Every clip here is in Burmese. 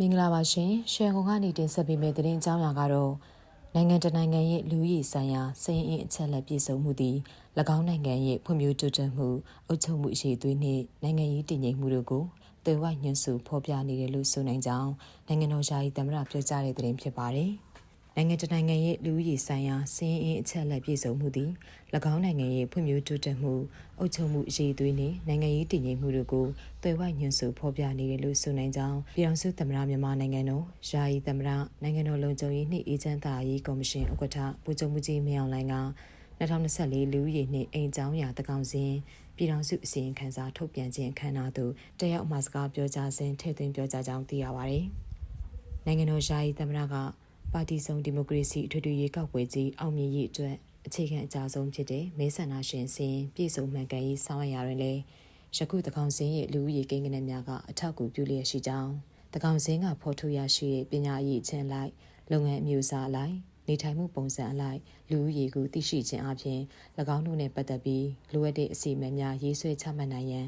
မင်္ဂလာပါရှင်ရှယ်ကုန်ကနေတင်ဆက်ပေးမယ့်သတင်းအကြောင်းအရာကတော့နိုင်ငံတကာနိုင်ငံရဲ့လူဦးရေဆိုင်ရာစည်ရင်းအချက်လက်ပြည့်စုံမှုသည်၎င်းနိုင်ငံရဲ့ဖွံ့ဖြိုးတိုးတက်မှုအုပ်ချုပ်မှုအရေးသွေးနှင့်နိုင်ငံရေးတည်ငြိမ်မှုတို့ကိုသွေဝိုက်ညွှန်းဆိုဖော်ပြနေတယ်လို့ဆိုနိုင်ကြောင်းနိုင်ငံတော်ယာယီသမ္မတပြောကြားတဲ့သတင်းဖြစ်ပါတယ်။ နိုင်ငံတကာနိုင်ငံရဲ့လူဦးရေဆိုင်ရာစည်ရင်းအချက်လက်ပြည့်စုံမှုသည်၎င်းနိုင်ငံရဲ့ဖွံ့ဖြိုးတိုးတက်မှုအုပ်ချုပ်မှုအရေးသွေးနှင့်နိုင်ငံရေးတည်ငြိမ်မှုတို့ကိုသွေဝိုက်ညွှန်းဆိုဖော်ပြနေတယ်လို့ဆိုနိုင်ကြောင်းပြည်အောင်စုသမ္မတမြန်မာနိုင်ငံတော်ယာယီသမ္မတနိုင်ငံတော်လုံခြုံရေးနှင့်အေဂျင့်တာရေးကော်မရှင်ဥက္ကဋ္ဌဗိုလ်ချုပ်မှုကြီးမင်းအောင်လှိုင်က2024လူဦးရေနှင့်အိမ်ချောင်းရာတကောင်စဉ်ပြည်ထောင်စုအစီရင်ခံစာထုတ်ပြန်ခြင်းအခမ်းအနားသို့တက်ရောက်မှစကားပြောကြားစဉ်ထည့်သွင်းပြောကြားကြောင်းသိရပါသည်။နိုင်ငံတော်ယာယီသမ္မတက ပါတီစုံဒီမိုကရေစီအထွေထွေရွေးကောက်ပွဲကြီးအောင်မြင်ရေးအတွက်အခြေခံအကြဆုံးဖြစ်တဲ့မဲဆန္ဒရှင်စင်ပြည်စုံမှန်ကန်ရေးဆောင်ရွက်ရရင်လည်းယခုတကောင်စင်းရဲ့လူဦးရေကိန်းဂဏန်းများကအထောက်အကူပြုလျက်ရှိကြောင်းတကောင်စင်းကဖော်ထုတ်ရရှိတဲ့ပညာရေးအချင်းလိုက်လုပ်ငန်းအမျိုးအစားအလိုက်နေထိုင်မှုပုံစံအလိုက်လူဦးရေကိုသိရှိခြင်းအပြင်၎င်းတို့နဲ့ပတ်သက်ပြီးလိုအပ်တဲ့အစီအမံများရေးဆွဲချမှတ်နိုင်ရန်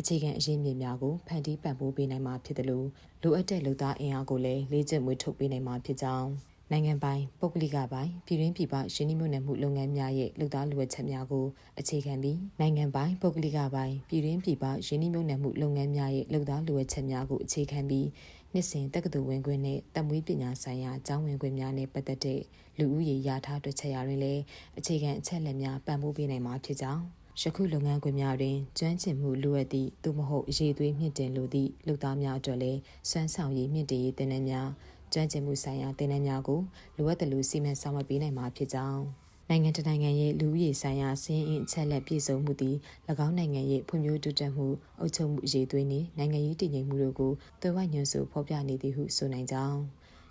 အခြေခံအရင်းမြစ်များကိုဖန်တီးပံ့ပိုးပေးနိုင်မှာဖြစ်တယ်လို့လိုအပ်တဲ့လူသားအင်အားကိုလည်းလေ့ကျင့်မွေးထုတ်ပေးနိုင်မှာဖြစ်ကြောင်းနိုင်ငံပိုင်ပုဂ္ဂလိကပိုင်ပြည်တွင်းပြည်ပရင်းနှီးမြှုပ်နှံမှုလုပ်ငန်းများရဲ့လူသားလူဝက်ချက်များကိုအခြေခံပြီးနိုင်ငံပိုင်ပုဂ္ဂလိကပိုင်ပြည်တွင်းပြည်ပရင်းနှီးမြှုပ်နှံမှုလုပ်ငန်းများရဲ့လူသားလူဝက်ချက်များကိုအခြေခံပြီးနှစ်စဉ်တက္ကသိုလ်ဝင်ခွင့်နဲ့တမွေးပညာဆိုင်ရာကျောင်းဝင်ခွင့်များနဲ့ပတ်သက်တဲ့လူဦးရေရထားတွက်ချက်ရာတွင်လည်းအခြေခံအချက်အလက်များပံ့ပိုးပေးနိုင်မှာဖြစ်ကြောင်း ယခုလုပ်ငန်းခွင်များတွင်ကျွမ်းကျင်မှုလိုအပ်သည့်သို့မဟုတ်အရေးသွေးမြင့်တင်လိုသည့်လူသားများအတွက်လည်းစွမ်းဆောင်ရည်မြင့်တင်ရေးတင်နန်းများကျွမ်းကျင်မှုဆိုင်ရာတင်နန်းများကိုလိုအပ်တယ်လို့စီမံဆောင်ရွက်ပေးနိုင်မှာဖြစ်ကြောင်းနိုင်ငံတကာနိုင်ငံရဲ့လူဦးရေဆိုင်ရာစီးရင်အချက်လက်ပြည့်စုံမှုသည်၎င်းနိုင်ငံရဲ့ဖွံ့ဖြိုးတိုးတက်မှုအုပ်ချုပ်မှုအရေးသွေးနှင့်နိုင်ငံရေးတည်ငြိမ်မှုတို့ကိုသွေးဝိုက်ညွှန်ဆိုဖော်ပြနေသည်ဟုဆိုနိုင်ကြောင်း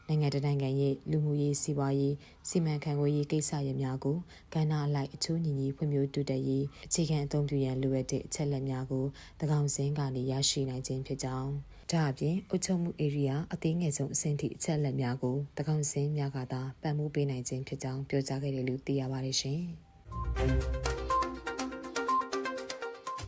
နိုင်ငံတကာနိုင်ငံရဲ့လူမှုရေးစီးပွားရေးစီမံခန့်ခွဲရေးကိစ္စရပ်များကိုကဏ္ဍအလိုက်အချိုးညီညီဖွံ့ဖြိုးတိုးတက်ရေးအခြေခံအသုံးပြုရန်လိုအပ်တဲ့အချက်လက်များကိုတကောင်စင်းကနေရရှိနိုင်ခြင်းဖြစ်ကြောင်းဒါအပြင်အုပ်ချုပ်မှု area အသေးငယ်ဆုံးအဆင့်ထိအချက်လက်များကိုတကောင်စင်းများကသာပံ့ပိုးပေးနိုင်ခြင်းဖြစ်ကြောင်းပြောကြားခဲ့တယ်လို့သိရပါတယ်ရှင်။